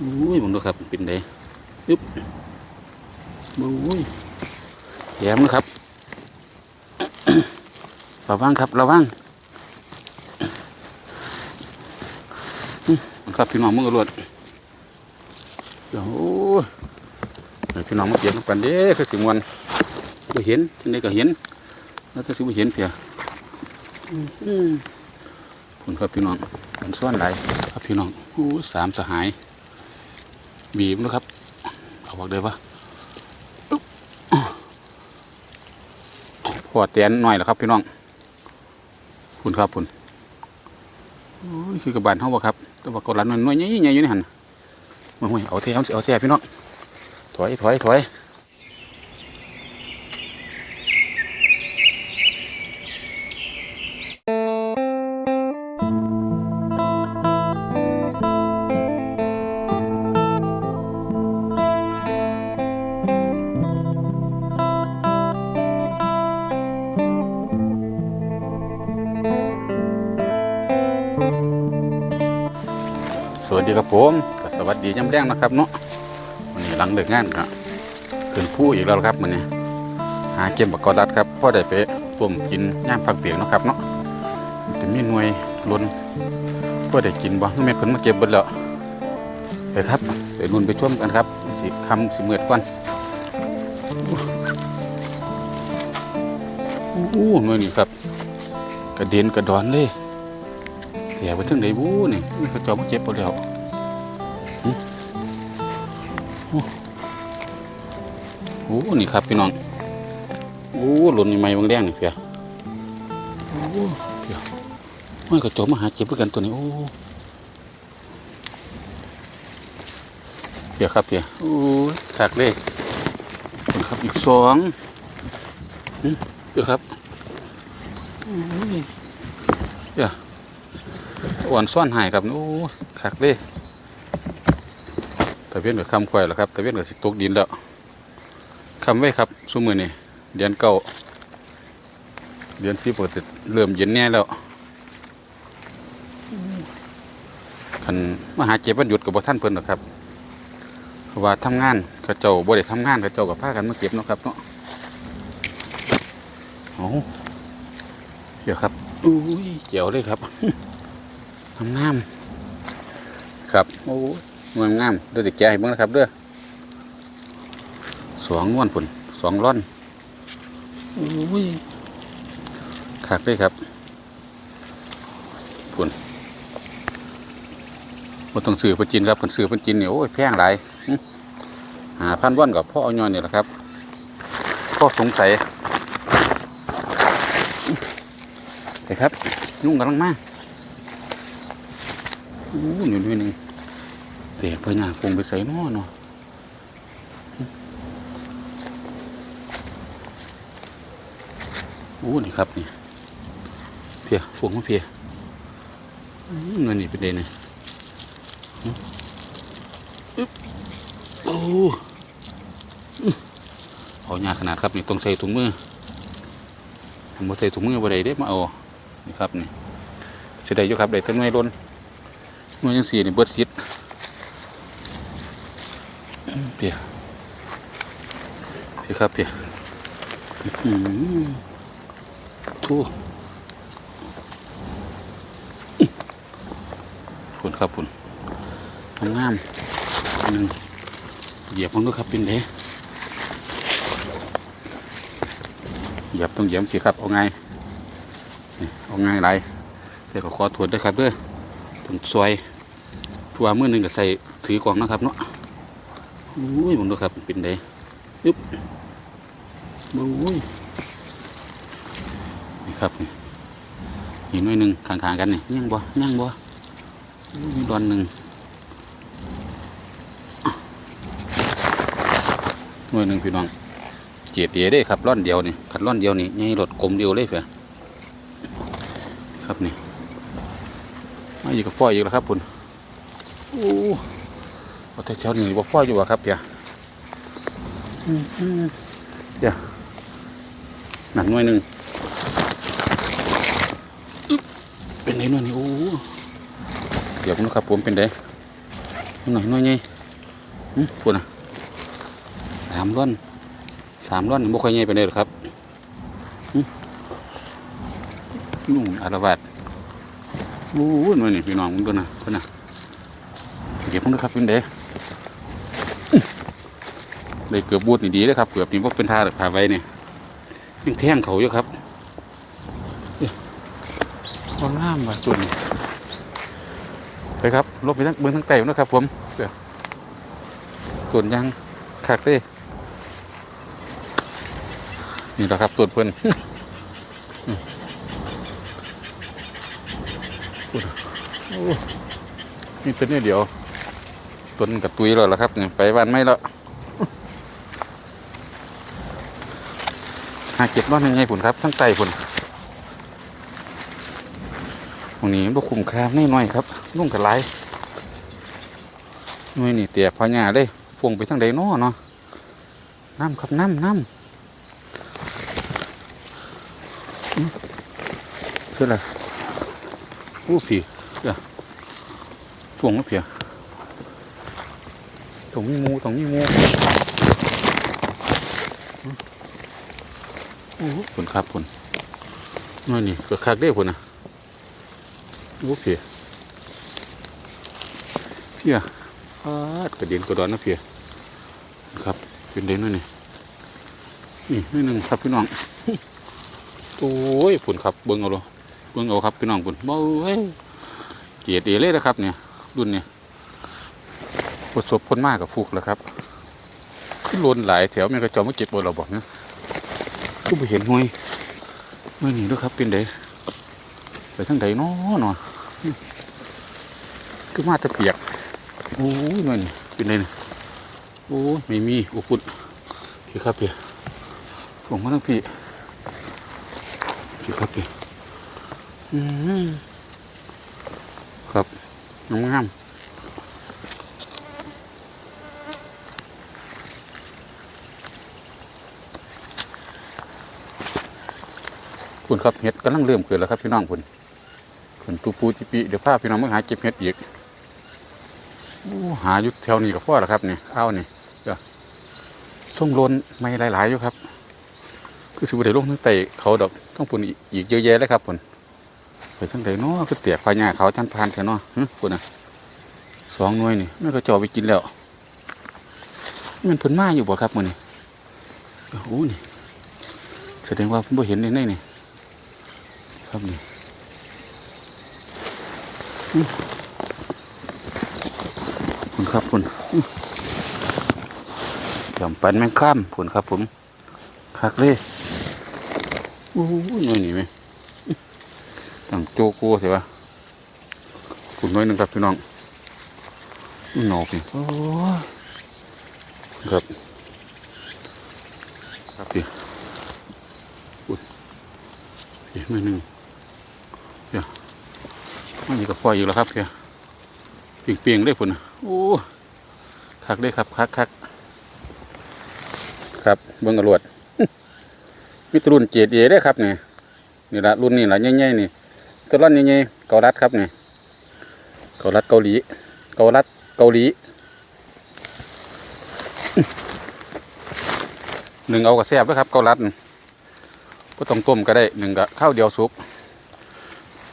อุ้ยมึงดูครับเป็นไดอึ๊บอุ้ยแย้มนะครับระวังครับระวังอื้อครับพี่น้องมึงกระโดดเดี๋ยวโอ้ยให้พี่น้องมาเก็บกันเด้คือสิมวันก็เห็นที่ไหนก็เห็นแล้วถ้าสิบ่เห็นเพียอืมคุณครับพี่น้องมันซ่อนหลายครับพี่น้องโอ้ยสามสหาย บีบนะครับเอาบอกเลยว่าพอเตียนหน่อยแล้วครับพี่น้องคุณครับคุณคือกระบาลเท่าบ่ครับตัวกระลันมันน้อยใหญ่ๆอยู่นี่หันมาห่วยเอาเท้าเอาเท้าพี่น้องถอยถอยถอย วัสดีครับผมสวัสดียามแรงนะครับเนาะวันนี้หลังเลิกงานครับขึ้นผู้อีกแล้วครับวันนี้ หาเกมปากกอดัดครับพ่อได้ไปต้มกินย่างผักเปียกนะครับเนาะจะมีหน่วยล้นพ่อได้กินบ่แม่เพิ่นมาเก็บเบิดแล้วไปครับไปรุ่นไปชมกันครับสิคำสิเมื่อก่อนอู้หน่วยนี่ครับ กระเด็นกระดอนเลย เสียไปถึงไหนบู้นี่เขาจอมาเจ็บหมดแล้วโอ้โหนี่ครับพี่น้องโอ้หล่นใหม่บางแดงนี่เพียโอ้เพียมันก็จบมาหาเจ็บเพื่อกันตัวนี้โอ้เพียครับเพียโอ้ยขากเลยครับอีกสองเพียครับโอ้ยเพีย อ่อนซ่อนหายครับโอ้ขากเลยตะเวียนกับคำควายแล้วครับตะเวียนกับสิตกดินแล้วคำไว้ครับซุ้มือนี่เดือนเก้าเดือนที่ปกติเริ่มเย็นแน่แล้วคันมหาเจ็บวันหยุดกับบ่ท่านเพิ่นหรอครับว่าทำงานเขาเจ้าบ่ได้ทำงานเขาเจ้ากับพากันมาเก็บเนาะครับเนาะโอ้เดี๋ยวครับอุ้ยเจ๋วเลยครับ งามครับโอ้งามงามเดี๋ยวจะแกะให้เบิ่งนะครับเด้อสองนวลผุนสองร่อนอุ้ยคักเลยครับพุ่นบ่ต้องซื้อเพิ่นจินครับเพิ่นซื้อเพิ่นจินนี่โอ้ยแพงหลายหึหาพันว่อนกับพ่อเอาย้อนนี่แหละครับพ่อสงสัยไปครับ ยุ่งกำลังมาโอ้หนึ่งหนึ่งเปียกไปหน้าคงไปใส่นอเนาะโอ้นี่ครับนี่เพียฝูงมาเพียเงินนี่เป็นเดนนี่อื้ออึ๊บโอ้อื้อเอายากขนาดครับนี่ต้องใส่ถุงมือผมใส่ถุงมือบ่ได้เด้มาเอานี่ครับนี่เสด้อยู่ครับได้แตั้งหน่วยล้น หน่วยจังสี่นี่เบิดซิดเพียเพียครับเพียอื้อหือทู่คุณครับคุณงามหนึ่งเหยียบมันด้วยครับเป็นเด้เหยียบต้องเหยียบสิครับเอาไงเอาไงไรแต่ก็ขอถวดด้วยครับเด้อ ถึงซอยทัวมือหนึ่งก็ใส่ถือกล่องนะครับเนาะอุ้ยมันด้วยครับเป็นเดยึบอุ้ยนี่ครับนี่หน่วยหนึ่งข้างๆกันนี่ยังบ่ยังบ่มีดอนหนึ่งหน่วยหนึ่งพี่น้องเจียดเดียได้ครับร่อนเดียวนี่ขัดร่อนเดียวนี่ยังรถกลมเดียวเลยเพื่อครับนี่ มาอยู่กับพ่ออีกแล้วครับคุณโอ้เอาแต่เช้านี่บ่พ่ออยู่วะครับเพียอืมอืมเดี๋ยวหนักหน่วยหนึ่งเป็นไงนู่นนี่โอ้เดี๋ยวนะครับผมเป็นไงหน่อยหน่อยไงอืมพูดนะสามร้อนสามร้อนบ่ค่อยใหญ่ไปเลยหรอกครับอืมนุ่งอารวาส โอ้ยหน่อยนี่พี่น้องมึงดูนะพูดนะเก็บมึงนะครับพี่เด้เลยเกือบบูดนี่ดีเลยครับเกือบนี่ว่าเป็นท่าหรือพาไว้เนี่ยยังแท่งเขาอยู่ครับเอ้ยความงามว่ะส่วนนี้ไปครับลบไปทั้งเบื้องทั้งไต่นะครับผมเดี๋ยวส่วนยังคักเลยนี่แหละครับส่วนเพิ่อน อืม โอ้นี่เป็นเนี่ยเดียวต้นกับตุยแล้วล่ะครับเนี่ยไปบ้านไม่แล้วหาเก็บร้อนยังไงผุนครับทั้งไตผุนตรงนี้บ่คุ้มค่าไม่น้อยครับนุ่งกับไรหน่วยนี่เตียพอหญ้าเลยฟงไปทางใดน้อเนาะน้ำครับน้ำน้ำอื้อคืออะไร อู้ผีเดี๋ยวถ่วงแล้วเพียตรงนี้มูตรงนี้มูโอ้โหผลครับผลหน่วยนี่กิดคักได้ผลนะโอ้เพียเพียพาดกระเด็นกระดอนนะเพียครับเป็นเด่นนั่นนี่นี่นี่หนึ่งครับพี่น้องโอ้ยฝุ่นครับเบิ้งเอาเลย บิ้งเอาครับพี่น้องฝุ่นเบ้ยเกียดเอเลยนะครับเนี่ยรุ่นเนี่ยประสบคนมากกับฟุกแล้วครับขึ้นลนหลายแถวแม่กระจอมม่เก็บบนเราบอกนะก็ไปเห็นห้วยไม่หนีด้วยครับเป็นเดไปทางใดน้อเนาะคือมาตะเปียกโอ้ยนั่นเป็นไรโอ้ยไม่มีอุปุดพี่ครับพี่ผมมาทั้งพี่พี่ครับพี่ ครับน้องงามคุณครับเห็ดกำลังเริ่มเกิดแล้วครับพี่น้องคุณขึ้นตูปูจิปิเดี๋ยวพาพี่น้องมาหาเก็บเห็ดอีกอหาอยู่แถวนี้กับพ่อแล้วครับเนี่ยเอานี่เดี๋ยวส้มโลนไม่หลายๆอยู่ครับ คือสิบได้ลงทั้งไตเขาดอกต้องปุ่นอีกเยอะแยะเลยครับปุ่น ไปทั้งใดเนาะคือเตียกพญาเขาจันพานแค่เนาะหึปุ่นอะสองหน่วยนี่ไม่ก็จอไปกินแล้ว มันเพิ่นมาอยู่บ่ครับมื้อนี้โอ้โหนี่แสดงว่าผมบ่เห็นในในนี่ครับนี่คุณครับคุณจำปันแมงข้ามคุณครับผมคักเลยโอ้โหหน่อยนี่ไหม ตั้งโจโก้ใช่ปะคุณน้อยหนึ่งครับพี่น้องหนอกนี่โอ้ยครับ ครับพี่อุ้ยพี่หน่อยหนึ่งเดี๋ยวมันอยู่กับปล่อยอยู่แล้วครับเพี่ยเปียงๆได้ผลนโอ้คักได้ครับคักคักครับเบิ้งกระรวดมิตรุ่นเจดเอได้ครับเนี่ยนี่ละรุ่นนี่ละใหญ่ๆนี่ ตัวร้อนใหญ่ๆเกาลัดครับเนี่ยเกาลัดเกาหลี เกาลัดเกาหลีหนึ่งเอากระแซบด้วยครับเกาลัดก็ต้องต้มก็ได้หนึ่งกะข้าวเดียวสุก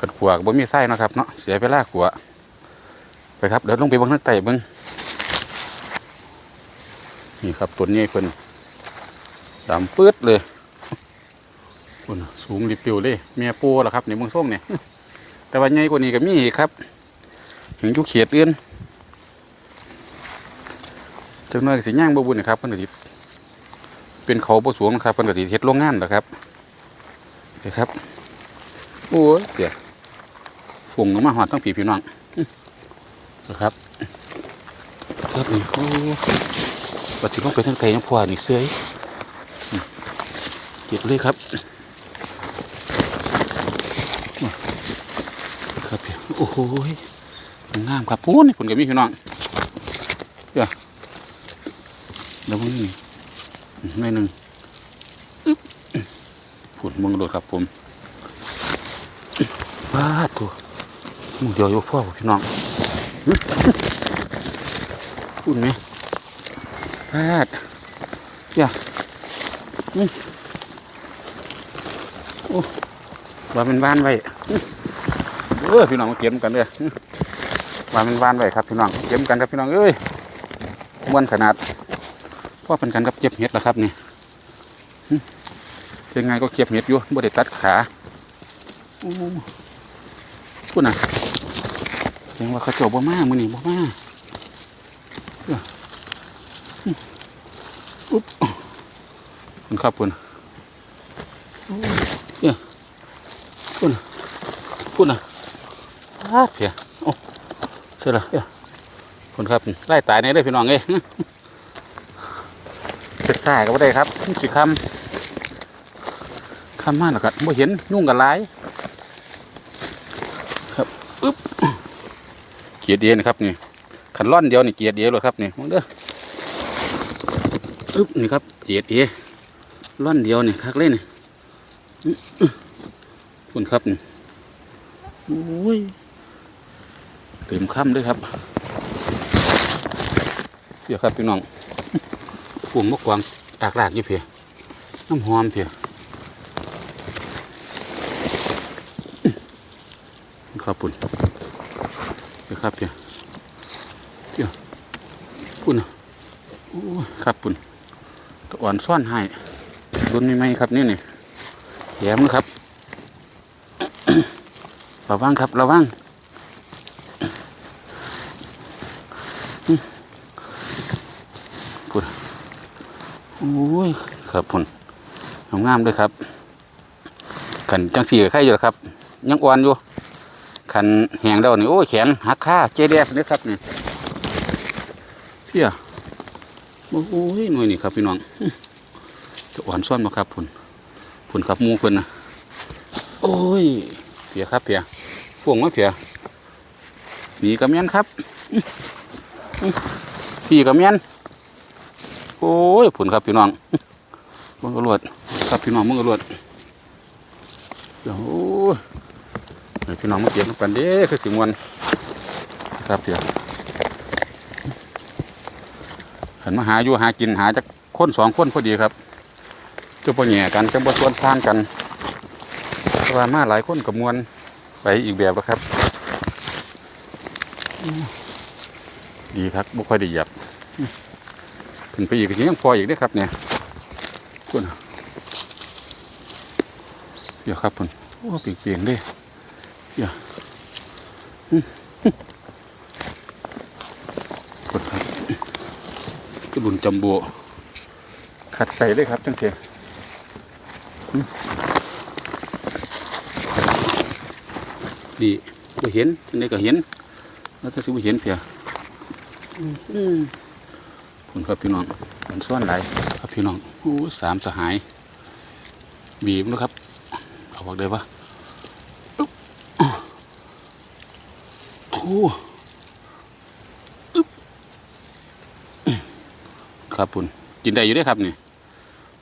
ขัดขวากบ่มีไส้นะครับเนาะเสียเวลาขวไปครับเดี๋ยวลงไปบังข้างใต้เบิ้งนี่ครับต้นนี้เพิ่นดำปื๊ดเลย คุณสูงริบเรียวเลยเมียปูล่ะครับในเมืองส้มเนี่ยแต่ว่าใหญ่กว่านี้ก็มีครับถึงยุเขียดเอื่นจังน้อยสิย่างบบุญนะครับเพิ่นก็สิเป็นเขาบ่สูงนะครับเพิ่นก็สิเฮ็ดโรงงานเหรอครับเดี๋ยครับโอ้ยเดี๋ยวฝุ่งลงมาหอดทั้งผีพี่น้องนะครับครับนี่โอ้ปัจจุบันไปทางไทยยังพอนี่เสื้อยเก็บเลยครับครับพี่โอ้โหงามครับพูนี่ผลกับมีพี่น้องเดี๋ยวแล้วพวนี้นี่อืมหน่อยหนึ่งอึ๊บผลมึงโดดครับผมว้าตัวมึงเดี๋ยวยู่พ่อพี่น้องคุณไหมพลาดอย่าอืมโอ้ว่ามันบ้านไว้ เออพี่น้องมาเก็บกันเด้ออื้อว่ามันบ้านไว้ครับพี่น้องเก็บกันครับพี่น้องเอ้ยม้วนขนาดพ่อเป็นกันกับเจ็บเห็ดแล้วครับนี่ยังไงก็เก็บเห็ดอยู่บ่ได้ตัดขาพูดนะแสดงว่าเขาเจ้าบ่มามือนี่บ่มาอือปุ๊บคุณครับคุณโอ้เอ้ยพูดน่ะพูดนะาดเพียโอ้เสร็จแล้วเอ้ยคุณครับไล่ตายในได้อพี่น้องเอ้ยอื้อเจ็ดสายก็บ่ได้ครับสิคำคำมากหรอกครับบ่เห็นยุ่งกับหลายอึ๊บเกียร์เดียนะครับนี่ขันล่อนเดียวนี่เกียร์เดียวเลยครับนี่มองเด้ออึ๊บนี่ครับเกียร์เดียล่อนเดียวนี่คักเล่นนี่คุณครับนี่โอ้ย ต็มคำด้วยครับเพียครับพี่น้องปุ่มมะกวางตากลากอยู่เพียน้ำหอมเพียครับปุ่นเดี๋ยวครับเดี๋ยเดี๋ยวปุ่นน่ะโอ้ครับปุ่นตะอ่อนซ่อนให้รุนไม่ไหมครับนี่นี่แหยมนะครับระวังครับระวังอื้อปุ่นโอ้ยครับปุ่นงามๆเลยครับขันจังสีกับไข่อยู่ล้วครับ ยังอ่อนอยู่ขันแหงแล้วนี่โอ้ยแขนหักขาเจเดฟนี่ครับนี่เพี้ยโอ้ยหน่วยนี่ครับพี่น้องอื้อจะอ่อนซ่อนมาครับพุ่นพุ่นครับมูพิ่นนะโอ้ยเพียครับเพียพวงมาเพียมีกระเมียนครับพี่กระเมียน โอ้ยพุ่นครับพี่น้องมึงกระลวดครับพี่น้องมึงกระลวดเดี๋ยวโอ้ยพี่น้องมาเก็บกันเด้คือสิมวนครับเดี๋ยวหันมาหาอยู่หากินหาจากคนสองคนพอดีครับจะปแหน่กันจะบ่สวนทานกันราะว่ามาหลายคนกับมวนไปอีกแบบแล้วครับ ดีครับบ่ค่อยได้หยียบ ขึ้นไปอีกก็ยังพออีกได้ครับเนี่ยคุณเดี๋ยวครับคุณโอ้เปลี่ยนๆเลยเด้กดครับกระดุนจัมโบขัดใส่เลยครับจังเทียดีก็เห็นจังไดก็เห็นแล้วถ้าสิบ่เห็นเพียอืม คุณครับพี่น้องมันซ่อนหลครับพี่น้องโอ้สามสหาย บีบนะครับ เอาบอกได้ปะอึ๊บโอ้ครับคุณกินได้อยู่เด้ครับนี่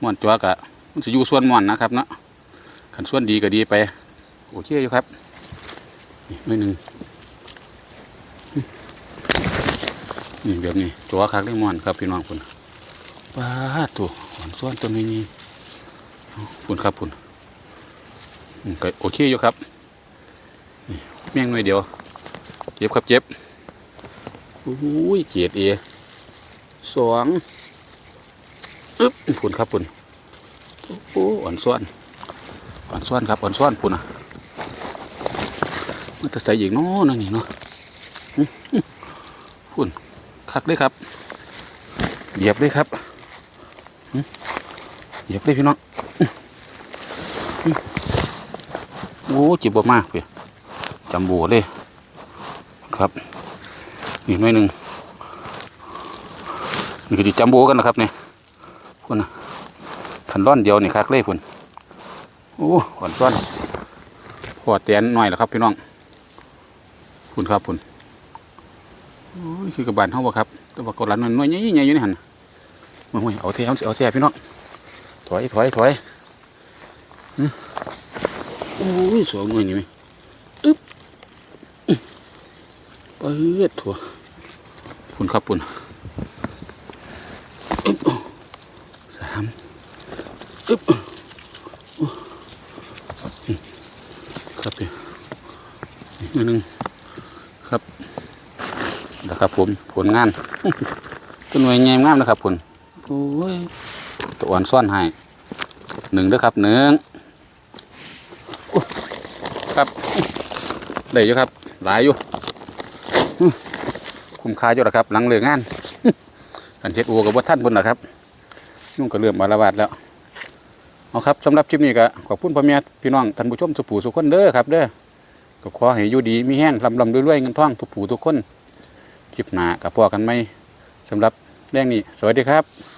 ม่วนจัวกะมันจะอยู่ส่วนม่วนนะครับเนาะขันส่วนดีก็ดีไป โอเคอยู่ครับนี่ไม่หนึ่ง นี่แบบนี้จัวคักได้ม่วนครับพี่น้องคุณป้าตัวอ่อนส่วนตัวนี้นี่คุณครับคุณอืมก็โอเคอยู่ครับนี่แม่งหน่อยเดียว เจ็บครับเจ็บโอ้ยเจียดเอสองอึ๊บปุ่นครับปุ่นโอ้อ่อนซ้อนอ่อนซ้อนครับอ่อนซ้อนปุ่นอะมันจะใส่อีกเน้อนั่นนี่เนาะอื้ออื้อปุ่น คักเลยครับ เหยียบเลยครับเหยียบเลยพี่น้องอื้ออื้อโอ้จิบบมากเพี่ยจำบัวเลยครับอีกหน่อยหนึ่งนี่คือจัมโบกันนะครับเนี่ยพุ่นขันร่อนเดียวนี่คักเลยพุ่นโอ้ขอนซ้อนขอดแตนหน่อยแล้วครับพี่น้องพุ่นครับพุ่น คือกระบาลเฮาบ่ครับแต่ว่ากดหลันมันน้อยใหญ่อยู่นี่หันมาห่ยเอาเทียเอาเทียพี่น้องถอยถอยถอยอื้อโอ้ยสวยงหน่วยนี่ไหมอึ๊บอื้อเปิดถั่วพุ่นครับปุ่น อึ๊บครับพี่อีกนิดนึงครับนะ ครับผมผลงานต้นหน่วยงามงามนะครับผลโอ้ยตัวอ่อนซ่อนให้หนึ่งเด้อครับหนึ่งอุ๊ยครับได้อยู่ครับ หลายอยู่คุ้มค่าอยู่แล้วครับ หลังเลิกงานกันเช็ดอัวกับวัท่านพุ่นนะครับยุ่งก็เริ่มมาระบาดแล้วเอาครับสำหรับคลิปนี้ก็ขอบคุณพ่อแม่พี่น้องท่านผู้ชมสุผูสุขคนเด้อครับเด้อก็ขอให้อยู่ดีมีแห้งลำลำด้วยๆเงินท่องทุกผู้ทุกคน คลิปหนากับพ่อกันไหมสำหรับเรื่องนี้ สวัสดีครับ